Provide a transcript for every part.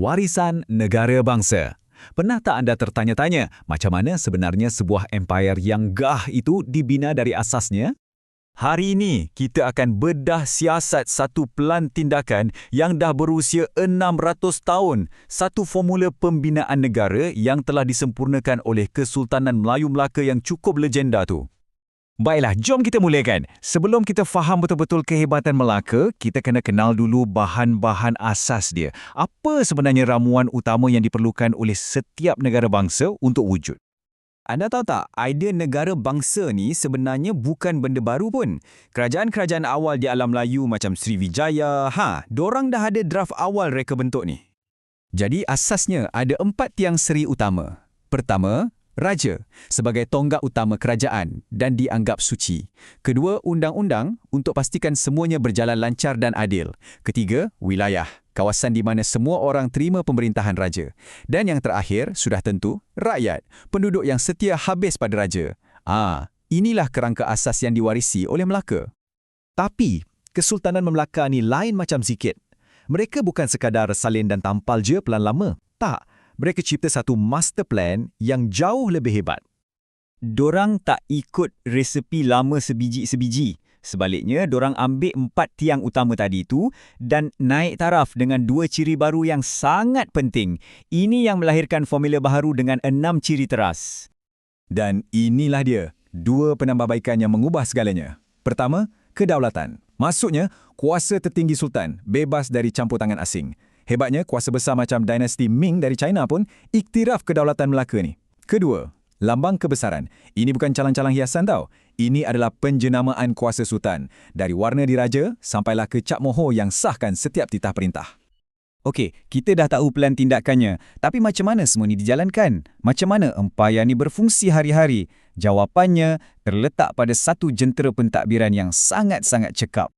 Warisan negara bangsa. Pernah tak anda tertanya-tanya macam mana sebenarnya sebuah empayar yang gah itu dibina dari asasnya? Hari ini, kita akan bedah siasat satu pelan tindakan yang dah berusia 600 tahun. Satu formula pembinaan negara yang telah disempurnakan oleh Kesultanan Melayu Melaka yang cukup legenda tu. Baiklah, jom kita mulakan. Sebelum kita faham betul-betul kehebatan Melaka, kita kena kenal dulu bahan-bahan asas dia. Apa sebenarnya ramuan utama yang diperlukan oleh setiap negara bangsa untuk wujud? Anda tahu tak, idea negara bangsa ni sebenarnya bukan benda baru pun. Kerajaan-kerajaan awal di alam Melayu macam Sriwijaya, ha, dorang dah ada draft awal reka bentuk ni. Jadi asasnya ada empat tiang seri utama. Pertama, Raja sebagai tonggak utama kerajaan dan dianggap suci. Kedua, undang-undang untuk pastikan semuanya berjalan lancar dan adil. Ketiga, wilayah, kawasan di mana semua orang terima pemerintahan raja. Dan yang terakhir, sudah tentu, rakyat, penduduk yang setia habis pada raja. Ah, inilah kerangka asas yang diwarisi oleh Melaka. Tapi, Kesultanan Melaka ni lain macam sikit. Mereka bukan sekadar salin dan tampal je pelan lama. Tak, mereka cipta satu master plan yang jauh lebih hebat. Dorang tak ikut resepi lama sebiji-sebiji. Sebaliknya, dorang ambil empat tiang utama tadi itu dan naik taraf dengan dua ciri baru yang sangat penting. Ini yang melahirkan formula baharu dengan enam ciri teras. Dan inilah dia, dua penambahbaikan yang mengubah segalanya. Pertama, kedaulatan. Maksudnya, kuasa tertinggi sultan, bebas dari campur tangan asing. Hebatnya, kuasa besar macam dinasti Ming dari China pun iktiraf kedaulatan Melaka ni. Kedua, lambang kebesaran. Ini bukan calang-calang hiasan tau. Ini adalah penjenamaan kuasa sultan. Dari warna diraja sampailah ke cap mohor yang sahkan setiap titah perintah. Okey, kita dah tahu plan tindakannya. Tapi macam mana semua ini dijalankan? Macam mana empayar ni berfungsi hari-hari? Jawapannya terletak pada satu jentera pentadbiran yang sangat-sangat cekap.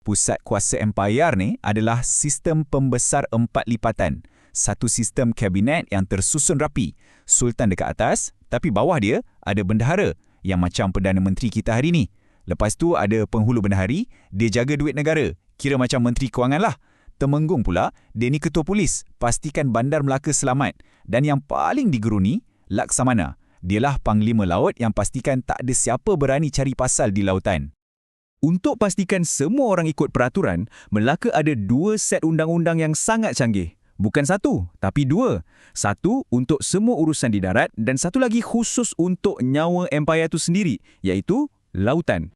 Pusat kuasa empayar ni adalah sistem pembesar empat lipatan. Satu sistem kabinet yang tersusun rapi. Sultan dekat atas, tapi bawah dia ada bendahara yang macam Perdana Menteri kita hari ni. Lepas tu ada penghulu bendahari, dia jaga duit negara. Kira macam Menteri Kewangan lah. Temenggung pula, dia ni ketua polis, pastikan bandar Melaka selamat. Dan yang paling digeruni, Laksamana. Dialah panglima laut yang pastikan tak ada siapa berani cari pasal di lautan. Untuk pastikan semua orang ikut peraturan, Melaka ada dua set undang-undang yang sangat canggih. Bukan satu, tapi dua. Satu untuk semua urusan di darat dan satu lagi khusus untuk nyawa empayar itu sendiri, iaitu lautan.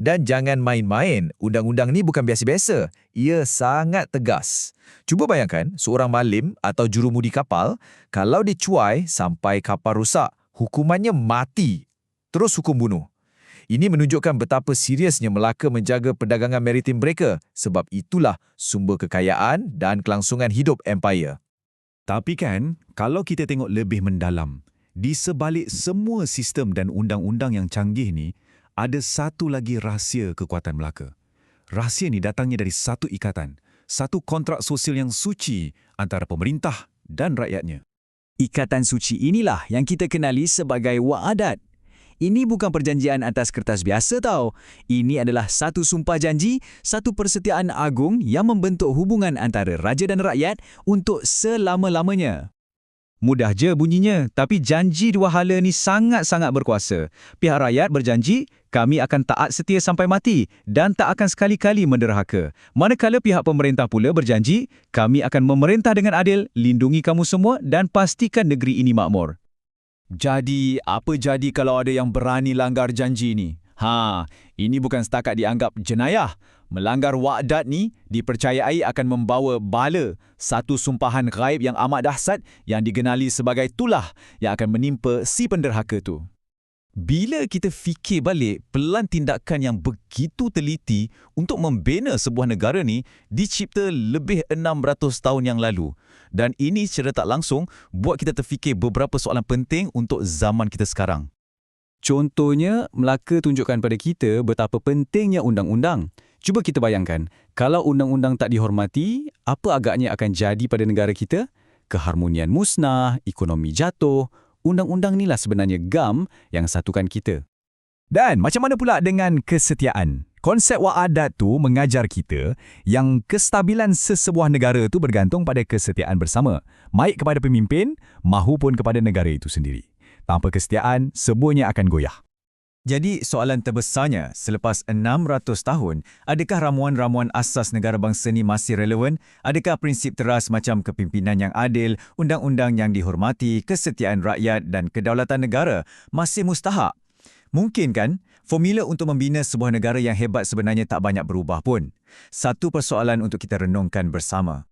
Dan jangan main-main, undang-undang ni bukan biasa-biasa. Ia sangat tegas. Cuba bayangkan seorang malim atau jurumudi kapal, kalau dicuai sampai kapal rusak, hukumannya mati. Terus hukum bunuh. Ini menunjukkan betapa seriusnya Melaka menjaga perdagangan maritim mereka sebab itulah sumber kekayaan dan kelangsungan hidup empire. Tapi kan, kalau kita tengok lebih mendalam, di sebalik semua sistem dan undang-undang yang canggih ni, ada satu lagi rahsia kekuatan Melaka. Rahsia ni datangnya dari satu ikatan, satu kontrak sosial yang suci antara pemerintah dan rakyatnya. Ikatan suci inilah yang kita kenali sebagai wa'adat ini bukan perjanjian atas kertas biasa tau. Ini adalah satu sumpah janji, satu persetiaan agung yang membentuk hubungan antara raja dan rakyat untuk selama-lamanya. Mudah je bunyinya, tapi janji dua hala ni sangat-sangat berkuasa. Pihak rakyat berjanji, kami akan taat setia sampai mati dan tak akan sekali-kali menderhaka. Manakala pihak pemerintah pula berjanji, kami akan memerintah dengan adil, lindungi kamu semua dan pastikan negeri ini makmur. Jadi, apa jadi kalau ada yang berani langgar janji ni? Ha, ini bukan setakat dianggap jenayah. Melanggar wa'dat ni dipercayai akan membawa bala, satu sumpahan gaib yang amat dahsyat yang digenali sebagai tulah yang akan menimpa si penderhaka tu. Bila kita fikir balik pelan tindakan yang begitu teliti untuk membina sebuah negara ni dicipta lebih 600 tahun yang lalu. Dan ini secara tak langsung buat kita terfikir beberapa soalan penting untuk zaman kita sekarang. Contohnya, Melaka tunjukkan pada kita betapa pentingnya undang-undang. Cuba kita bayangkan, kalau undang-undang tak dihormati, apa agaknya akan jadi pada negara kita? Keharmonian musnah, ekonomi jatuh, undang-undang inilah sebenarnya gam yang satukan kita. Dan macam mana pula dengan kesetiaan? Konsep wa'adat tu mengajar kita yang kestabilan sesebuah negara tu bergantung pada kesetiaan bersama, baik kepada pemimpin mahupun kepada negara itu sendiri. Tanpa kesetiaan, semuanya akan goyah. Jadi soalan terbesarnya, selepas 600 tahun, adakah ramuan-ramuan asas negara bangsa ni masih relevan? Adakah prinsip teras macam kepimpinan yang adil, undang-undang yang dihormati, kesetiaan rakyat dan kedaulatan negara masih mustahak? Mungkin kan, formula untuk membina sebuah negara yang hebat sebenarnya tak banyak berubah pun. Satu persoalan untuk kita renungkan bersama.